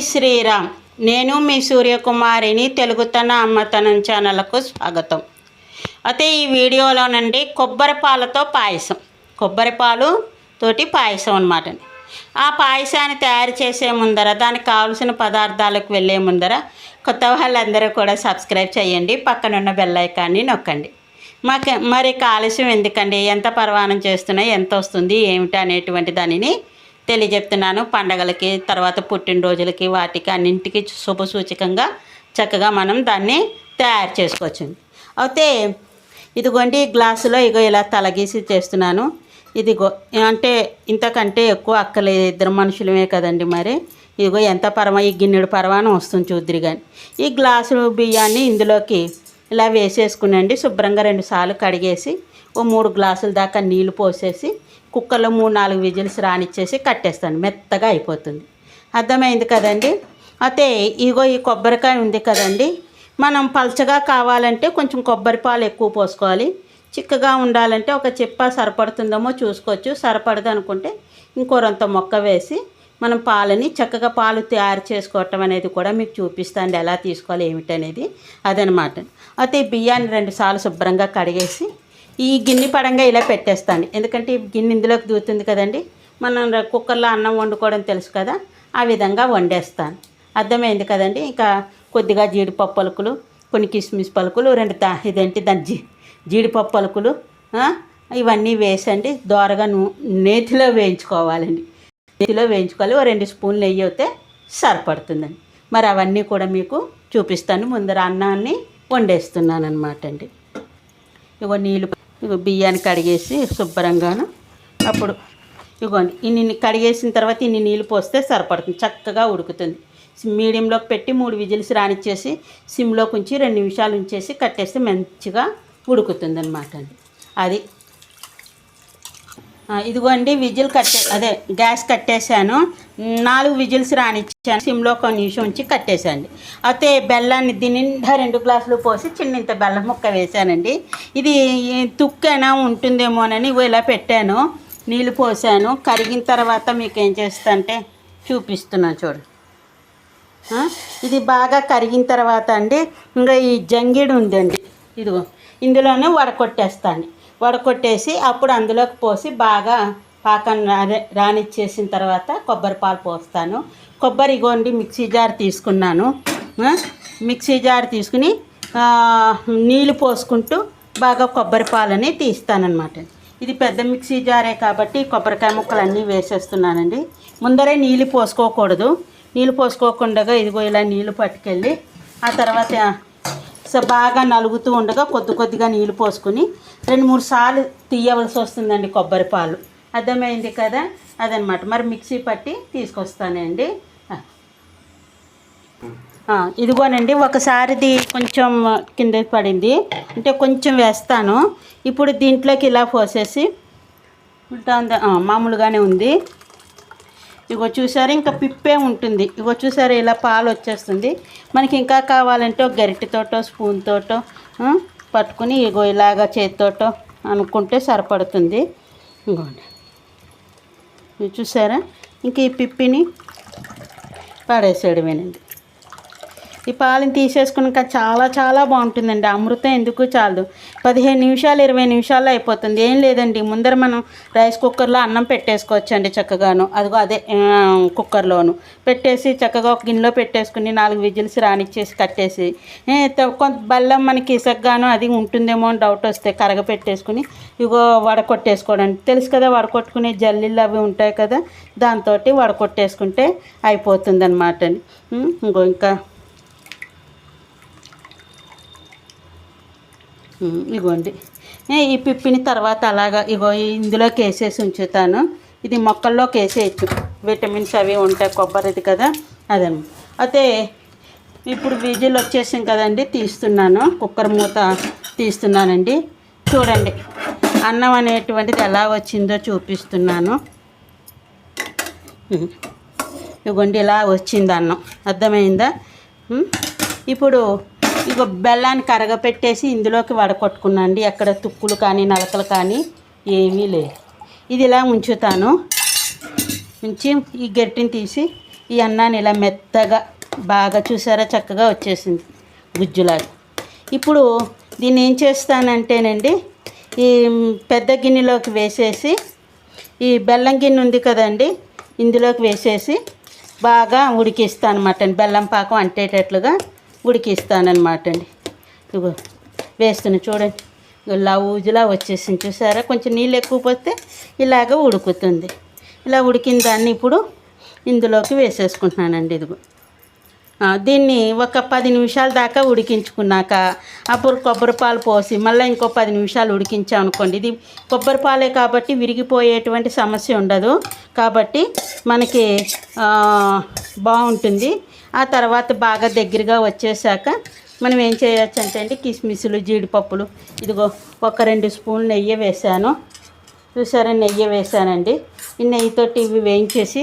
శ్రీరామ్. నేను మీ సూర్యకుమారిని తెలుగుతన అమ్మతనం ఛానల్కు స్వాగతం. అయితే ఈ వీడియోలోనండి కొబ్బరి పాలతో పాయసం. కొబ్బరి పాలు తోటి పాయసం అనమాట ఆ పాయసాన్ని తయారు చేసే ముందర దానికి కావలసిన పదార్థాలకు వెళ్ళే ముందర కొత్త వాళ్ళందరూ కూడా సబ్స్క్రైబ్ చేయండి. పక్కనున్న బెల్లైకాన్ని నొక్కండి. మాకు మరి కాలుష్యం ఎందుకండి? ఎంత పరవానం చేస్తున్నా ఎంత వస్తుంది? ఏమిటి అనేటువంటి దానిని తెలియజెప్తున్నాను. పండగలకి తర్వాత పుట్టినరోజులకి వాటికి అన్నింటికి శుభసూచకంగా చక్కగా మనం దాన్ని తయారు చేసుకోవచ్చు. అయితే ఇదిగోండి ఈ గ్లాసులో ఇగో ఇలా తలగీసి చేస్తున్నాను. ఇదిగో అంటే ఇంతకంటే ఎక్కువ అక్కలేదు ఇద్దరు మనుషులమే కదండి మరి. ఇదిగో ఎంత పరమ ఈ గిన్నెడు పరమానం వస్తుంది చూద్దరి కానీ ఈ గ్లాసు బియ్యాన్ని ఇందులోకి ఇలా వేసేసుకునండి. శుభ్రంగా రెండు సార్లు కడిగేసి ఓ మూడు గ్లాసుల దాకా నీళ్ళు పోసేసి కుక్కర్లో మూడు నాలుగు విజిల్స్ రానిచ్చేసి కట్టేస్తాను. మెత్తగా అయిపోతుంది. అర్థమైంది కదండి? అయితే ఇగో ఈ కొబ్బరికాయ ఉంది కదండి. మనం పలచగా కావాలంటే కొంచెం కొబ్బరి పాలు ఎక్కువ పోసుకోవాలి. చిక్కగా ఉండాలంటే ఒక చిప్ప సరిపడుతుందేమో చూసుకోవచ్చు. సరిపడదు అనుకుంటే ఇంకోరంత మొక్క వేసి మనం పాలని చక్కగా పాలు తయారు చేసుకోవటం అనేది కూడా మీకు చూపిస్తాను. ఎలా తీసుకోవాలి ఏమిటనేది అదనమాట. అయితే ఈ బియ్యాన్ని రెండుసార్లు శుభ్రంగా కడిగేసి ఈ గిన్నె పడంగా ఇలా పెట్టేస్తాను. ఎందుకంటే ఈ గిన్నె ఇందులోకి దూతుంది కదండి. మనం కుక్కర్లో అన్నం వండుకోవడం తెలుసు కదా. ఆ విధంగా వండేస్తాను. అర్థమైంది కదండి? ఇంకా కొద్దిగా జీడిపప్పు పలుకులు కొన్ని కిస్మిస్ పలుకులు రెండు తా ఇదేంటి దాని జీ జీడిపప్పు పలుకులు ఇవన్నీ వేసండి. దోరగా నూ నేతిలో వేయించుకోవాలండి. నేతిలో వేయించుకోవాలి. ఓ రెండు స్పూన్లు నెయ్యి అయితే సరిపడుతుందండి. మరి అవన్నీ కూడా మీకు చూపిస్తాను. ముందర అన్నాన్ని వండేస్తున్నాను అనమాట అండి. ఇగో నీళ్ళు ఇగో బియ్యాన్ని కడిగేసి శుభ్రంగాను అప్పుడు ఇగోండి ఇన్ని కడిగేసిన తర్వాత ఇన్ని నీళ్ళు పోస్తే సరిపడుతుంది చక్కగా ఉడుకుతుంది. మీడియంలోకి పెట్టి మూడు విజిల్స్ రానిచ్చేసి సిమ్లోకి ఉంచి రెండు నిమిషాలు ఉంచేసి కట్టేస్తే మంచిగా ఉడుకుతుంది అనమాట అండి. అది. ఇదిగోండి విజిల్ కట్టే అదే గ్యాస్ కట్టేశాను. నాలుగు విజిల్స్ రానిచ్చాను. సిమ్లో ఒక నిమిషం ఉంచి కట్టేశాను అయితే బెల్లాన్ని దీని నిండా రెండు గ్లాసులు పోసి చిన్నింత బెల్లం ముక్క వేశానండి. ఇది తుక్కైనా ఉంటుందేమోనని ఇలా పెట్టాను. నీళ్ళు పోసాను కరిగిన తర్వాత మీకు ఏం చేస్తానంటే చూపిస్తున్నాను చూడు ఇది బాగా కరిగిన తర్వాత అండి ఇంకా ఈ జంగిడి ఉందండి. ఇదిగో ఇందులోనే వడకొట్టేస్తాను. వడకొట్టేసి అప్పుడు అందులోకి పోసి బాగా పాకం రా- రానిచ్చేసిన తర్వాత కొబ్బరి పాలు పోస్తాను. కొబ్బరి ఇగోండి మిక్సీ జార్ తీసుకున్నాను. మిక్సీ జార్ తీసుకుని నీళ్ళు పోసుకుంటూ బాగా కొబ్బరి పాలని తీస్తానన్నమాట. ఇది పెద్ద మిక్సీ జారే కాబట్టి కొబ్బరికాయ ముక్కలు అన్నీ వేసేస్తున్నానండి. ముందరే నీళ్ళు పోసుకోకూడదు. నీళ్ళు పోసుకోకుండా ఇదిగో ఇలా నీళ్ళు పట్టుకెళ్ళి ఆ తర్వాత బాగా నలుగుతూ ఉండగా కొద్ది కొద్దిగా నీళ్ళు పోసుకుని రెండు మూడు సార్లు తీయవలసి వస్తుందండి కొబ్బరి పాలు. అర్థమైంది కదా? అదనమాట మరి మిక్సీ పట్టి తీసుకొస్తానండి. ఇదిగోనండి ఒకసారిది కొంచెం కింద పడింది. అంటే కొంచెం వేస్తాను. ఇప్పుడు దీంట్లోకి ఇలా పోసేసి ఉల్టా ఉందా? మామూలుగానే ఉంది. ఇగో చూసారా ఇంకా పిప్పే ఉంటుంది. ఇగో చూసారా ఇలా పాలు వచ్చేస్తుంది. మనకి ఇంకా కావాలంటే ఒక గరిటెతోటో స్పూన్ తోటో పట్టుకుని ఇగో ఇలాగ చేతితోటో అనుకుంటే సరిపడుతుంది. ఇంకోండి చూసారా? ఇంక ఈ పిప్పిని పడేసేయడమేనండి. ఈ పాలను తీసేసుకున్నాక చాలా చాలా బాగుంటుందండి. అమృతం ఎందుకు చాలదు. పదిహేను నిమిషాలు ఇరవై నిమిషాల్లో అయిపోతుంది. ఏం లేదండి. ముందర మనం రైస్ కుక్కర్లో అన్నం పెట్టేసుకోవచ్చండి చక్కగాను. అదిగో అదే కుక్కర్లోను. పెట్టేసి చక్కగా ఒక గిన్నెలో పెట్టేసుకుని నాలుగు విజిల్స్ రానిచ్చేసి కట్టేసి కొంత బెల్లం మనకి ఇసగ్గాను అది ఉంటుందేమో అని డౌట్ వస్తే కరగ పెట్టేసుకుని ఇగో వడకొట్టేసుకోవడానికి తెలుసు కదా వడకొట్టుకునే జల్లీలు అవి ఉంటాయి కదా దాంతో వడకొట్టేసుకుంటే అయిపోతుంది అనమాట ఇంకో ఇంకా ఇగోండి. ఈ పిప్పిని తర్వాత అలాగా ఇగో ఇందులోకి వేసేసి ఉంచుతాను. ఇది మొక్కల్లోకి వేసేయచ్చు విటమిన్స్ అవి ఉంటాయి కొబ్బరిది కదా అదనమాట అయితే ఇప్పుడు విజిల్ వచ్చేసాం కదండి తీస్తున్నాను. కుక్కర్ మూత తీస్తున్నానండి. చూడండి అన్నం అనేటువంటిది ఎలా వచ్చిందో చూపిస్తున్నాను. ఇగోండి ఇలా వచ్చింది అన్నం. అర్థమైందా? ఇప్పుడు ఇగో బెల్లాన్ని కరగపెట్టేసి ఇందులోకి వడకొట్టుకున్నాండి. ఎక్కడ తుక్కులు కానీ నలకలు కానీ ఏమీ లేవు. ఇది ఇలా ఉంచుతాను. ఉంచి ఈ గట్టిని తీసి ఈ అన్నాన్ని ఇలా మెత్తగా బాగా చూసారా? చక్కగా వచ్చేసింది గుజ్జులాగా. ఇప్పుడు దీన్ని ఏం చేస్తానంటేనండి ఈ పెద్ద గిన్నెలోకి వేసేసి ఈ బెల్లం గిన్నె ఉంది కదండి ఇందులోకి వేసేసి బాగా ఉడికిస్తాను అనమాట బెల్లం పాకం అంటేటట్లుగా ఉడికిస్తానమాట అండి. ఇగో వేస్తున్నా చూడండి. ఇగో వచ్చేసింది చూసారా? కొంచెం నీళ్ళు ఎక్కువ పోతే ఇలాగ ఉడుకుతుంది. ఇలా ఉడికిన దాన్ని ఇప్పుడు ఇందులోకి వేసేసుకుంటున్నానండి ఇదిగో. దీన్ని ఒక పది నిమిషాల దాకా ఉడికించుకున్నాక అప్పుడు కొబ్బరి పాలు పోసి మళ్ళీ ఇంకో పది నిమిషాలు ఉడికించాం అనుకోండి. ఇది కొబ్బరి పాలే కాబట్టి విరిగిపోయేటువంటి సమస్య ఉండదు. కాబట్టి మనకి బాగుంటుంది. ఆ తర్వాత బాగా దగ్గరగా వచ్చేసాక మనం ఏం చేయొచ్చు అంటే అండి కిస్మిస్లు జీడిపప్పులు. ఇదిగో ఒక రెండు స్పూన్లు నెయ్యి వేసాను చూసారా నెయ్యి వేసానండి ఈ నెయ్యితోటి ఇవి వేయించేసి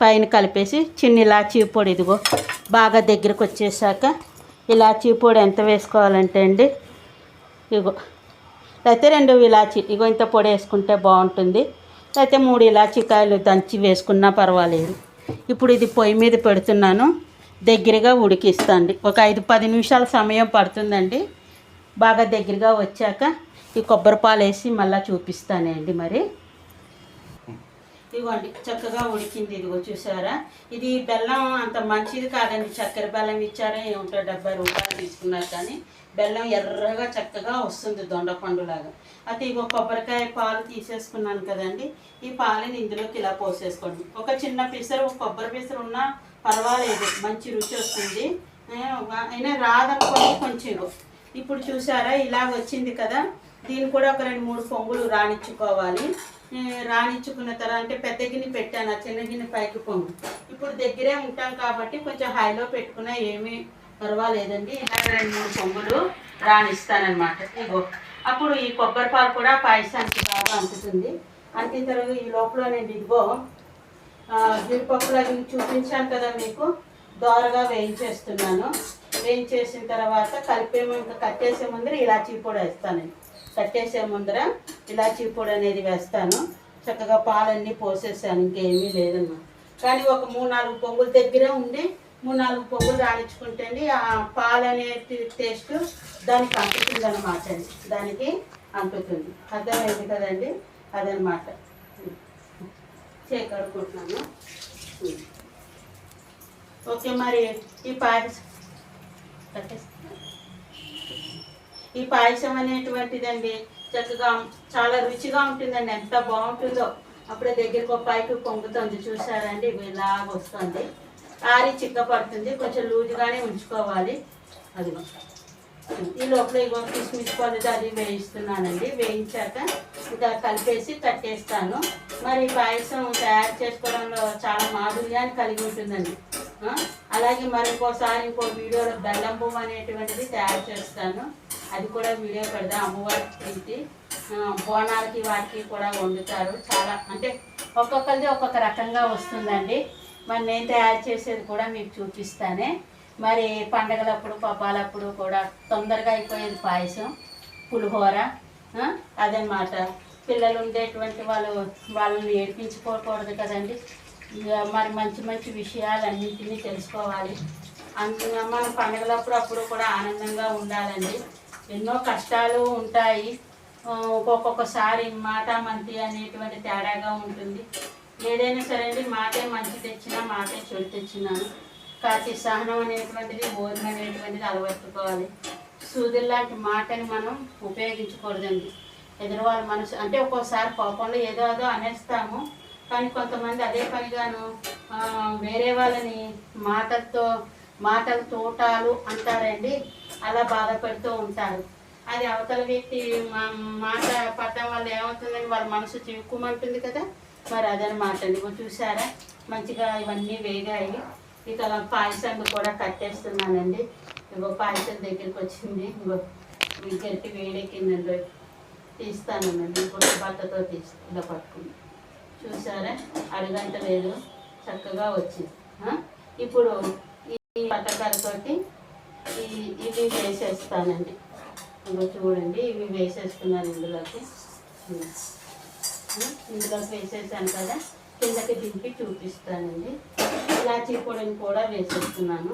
పైన కలిపేసి చిన్న ఇలాచీ పొడి ఇదిగో బాగా దగ్గరకు వచ్చేసాక ఇలాచీ పొడి ఎంత వేసుకోవాలంటే అండి? ఇగో అయితే రెండు ఇలాచీ ఇగో ఇంత పొడి వేసుకుంటే బాగుంటుంది. అయితే మూడు ఇలాచీకాయలు దంచి వేసుకున్నా పర్వాలేదు. ఇప్పుడు ఇది పొయ్యి మీద పెడుతున్నాను. దగ్గరగా ఉడికిస్తాండి. ఒక ఐదు పది నిమిషాల సమయం పడుతుందండి. బాగా దగ్గరగా వచ్చాక ఈ కొబ్బరి పాలు వేసి మళ్ళీ చూపిస్తానండి మరి. ఇదిగోండి చక్కగా ఉడికింది. ఇదిగో చూసారా? ఇది బెల్లం అంత మంచిది కాదండి. చక్కెర బెల్లం ఇచ్చారా ఏమిటో డెబ్బై రూపాయలు తీసుకున్నారు కానీ బెల్లం ఎర్రగా చక్కగా వస్తుంది దొండపండులాగా అయితే ఇగో కొబ్బరికాయ పాలు తీసేసుకున్నాను కదండి. ఈ పాలని ఇందులోకి ఇలా పోసేసుకోండి. ఒక చిన్న పిసరు కొబ్బరి పిసరు ఉన్నా పర్వాలేదు. మంచి రుచి వస్తుంది. అయినా రాదనుకోండి కొంచెం. ఇప్పుడు చూసారా ఇలా వచ్చింది కదా. దీన్ని కూడా ఒక రెండు మూడు పొంగులు రాణించుకోవాలి. రాణించుకున్న తర్వాత అంటే పెద్ద గిన్నె పెట్టాను ఆ చిన్న గిన్నె పైకి పొంగు. ఇప్పుడు దగ్గరే ఉంటాం కాబట్టి కొంచెం హైలో పెట్టుకున్నా ఏమీ పర్వాలేదండి. ఇలా రెండు మూడు పొంగులు రాణిస్తానమాట ఇగో అప్పుడు ఈ కొబ్బరి పాలు కూడా పాయసానికి బాగా అంటుతుంది. అంతే తర్వాత ఈ లోపల నేను ఇదిగో ఆ, జీడిపప్పులు అవి చూపించాను కదా మీకు. దోరగా వేయించేస్తున్నాను. వేయించేసిన తర్వాత కలిపే ఇంకా కట్టేసే ముందర ఇలాచీ పొడి వేస్తాను కట్టేసే ముందర ఇలాచీ పొడి అనేది వేస్తాను. చక్కగా పాలన్నీ పోసేసాను ఇంకేమీ లేదమ్మా. కానీ ఒక మూడు నాలుగు పొంగుల దగ్గర ఉండి మూడు నాలుగు పొంగులు రాణించుకుంటే ఆ పాలు అనే టేస్ట్ దానికి అంటుతుంది అనమాట దానికి అంటుతుంది. అర్థమైంది కదండి? అదనమాట చేకడుకుంటున్నాను ఓకే మరి ఈ పాయసం ఈ పాయసం అనేటువంటిదండి చక్కగా చాలా రుచిగా ఉంటుందండి. ఎంత బాగుంటుందో. అప్పుడే దగ్గరకు పైకి పొంగుతుంది. చూసారండి ఇవి ఇలాగ వస్తుంది. ఆరి చిక్క పడుతుంది. కొంచెం లూజుగానే ఉంచుకోవాలి. అది ఈ లోపల ఇగో కిస్మిస్ పళ్ళు అది వేయిస్తున్నానండి. వేయించాక ఇంకా కలిపేసి కట్టేస్తాను. మరి పాయసం తయారు చేసుకోవడంలో చాలా మాధుర్యాన్ని కలిగి ఉంటుందండి. అలాగే మరి ఇంకోసారి ఇంకో వీడియోలో బెల్లం పువ్వు అనేటువంటిది తయారు చేస్తాను. అది కూడా వీడియో పెడదాం. అమ్మవారికి బోనాలకి వాటికి కూడా వండుతారు. చాలా అంటే ఒక్కొక్కరిది ఒక్కొక్క రకంగా వస్తుందండి. మరి నేను తయారు చేసేది కూడా మీకు చూపిస్తానే. మరి పండగలప్పుడు పప్పాలప్పుడు కూడా తొందరగా అయిపోయేది పాయసం పులిహోర అదనమాట పిల్లలు ఉండేటువంటి వాళ్ళు వాళ్ళని ఏడిపించుకోకూడదు కదండి. మరి మంచి మంచి విషయాలన్నింటినీ తెలుసుకోవాలి. అందులో మనం పండగలప్పుడు అప్పుడు కూడా ఆనందంగా ఉండాలండి. ఎన్నో కష్టాలు ఉంటాయి. ఒక్కొక్కసారి మాట మంతి అనేటువంటి తేడాగా ఉంటుంది. ఏదైనా సరే అండి మాటే మంచి తెచ్చినా మాటే చెడు తెచ్చినాను కాచి సహనం అనేటువంటిది బోధన అనేటువంటిది అలవర్చుకోవాలి. సూదులు లాంటి మాటని మనం ఉపయోగించకూడదండి. ఎదురువాళ్ళ మనసు అంటే ఒక్కోసారి కోపంలో ఏదో అదో అనేస్తాము. కానీ కొంతమంది అదే పనిగాను వేరే వాళ్ళని మాటలతో మాటల తోటాలు అంటారండి. అలా బాధపడుతూ ఉంటారు. అది అవతల వ్యక్తి మా- మాట పడటం వల్ల ఏమవుతుందని వాళ్ళ మనసు చిక్కుమంటుంది కదా. మరి అదనమాట అండి. చూసారా మంచిగా ఇవన్నీ వేగాయి. ఇక పాయసాన్ని కూడా కట్టేస్తున్నానండి ఇగో పాయసం దగ్గరికి వచ్చింది. ఇంకో గట్టి వేడెక్కిందండి తీస్తానండి ఇంకొక బట్టతో తీసి ఇలా పట్టుకుని చూసారా అరగంట లేదు. చక్కగా వచ్చింది. ఇప్పుడు ఈ పట్టకాలతోటి ఇవి వేసేస్తానండి. ఇంకో చూడండి ఇవి వేసేస్తున్నాను ఇందులోకి. ఇందులోకి వేసేసాను కదా కిందకి దింపి చూపిస్తానండి. ఇలాచీ పొడిని కూడా వేసేస్తున్నాను.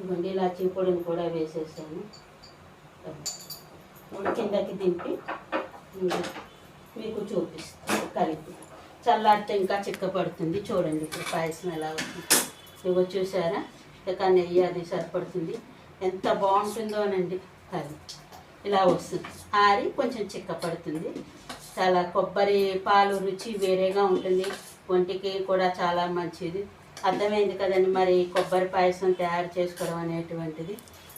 ఇవ్వండి ఇలాచీ పొడిని కూడా వేసేసాను. కిందకి దింపి మీకు చూపిస్తాను కలిపి. చల్లారితే ఇంకా చిక్కపడుతుంది. చూడండి ఇప్పుడు పాయసం ఎలా అవుతుంది ఇగో చూసారా? ఇక నెయ్యి అది సరిపడుతుంది. ఎంత బాగుంటుందోనండి. అది ఇలా వస్తుంది. ఆరి కొంచెం చిక్కపడుతుంది. చాలా కొబ్బరి పాలు రుచి వేరేగా ఉంటుంది. ఒంటికి కూడా చాలా మంచిది. అర్థమైంది కదండి మరి కొబ్బరి పాయసం తయారు చేసుకోవడం అనేటువంటిది.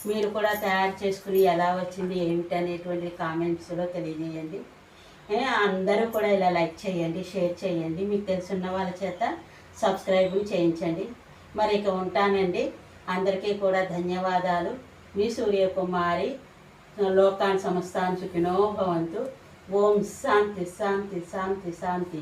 మీరు కూడా తయారు చేసుకుని ఎలా వచ్చింది ఏమిటి అనేటువంటిది కామెంట్స్లో తెలియజేయండి. అందరూ కూడా ఇలా లైక్ చేయండి షేర్ చేయండి. మీకు తెలుసున్న వాళ్ళ చేత సబ్స్క్రైబ్ చేయించండి. మరి ఇక ఉంటానండి. అందరికీ కూడా ధన్యవాదాలు. మీ సూర్యకుమారి లోకాన్ సంస్థాన్ చుకినో భవంతు. ఓం శాంతి శాంతి శాంతి శాంతి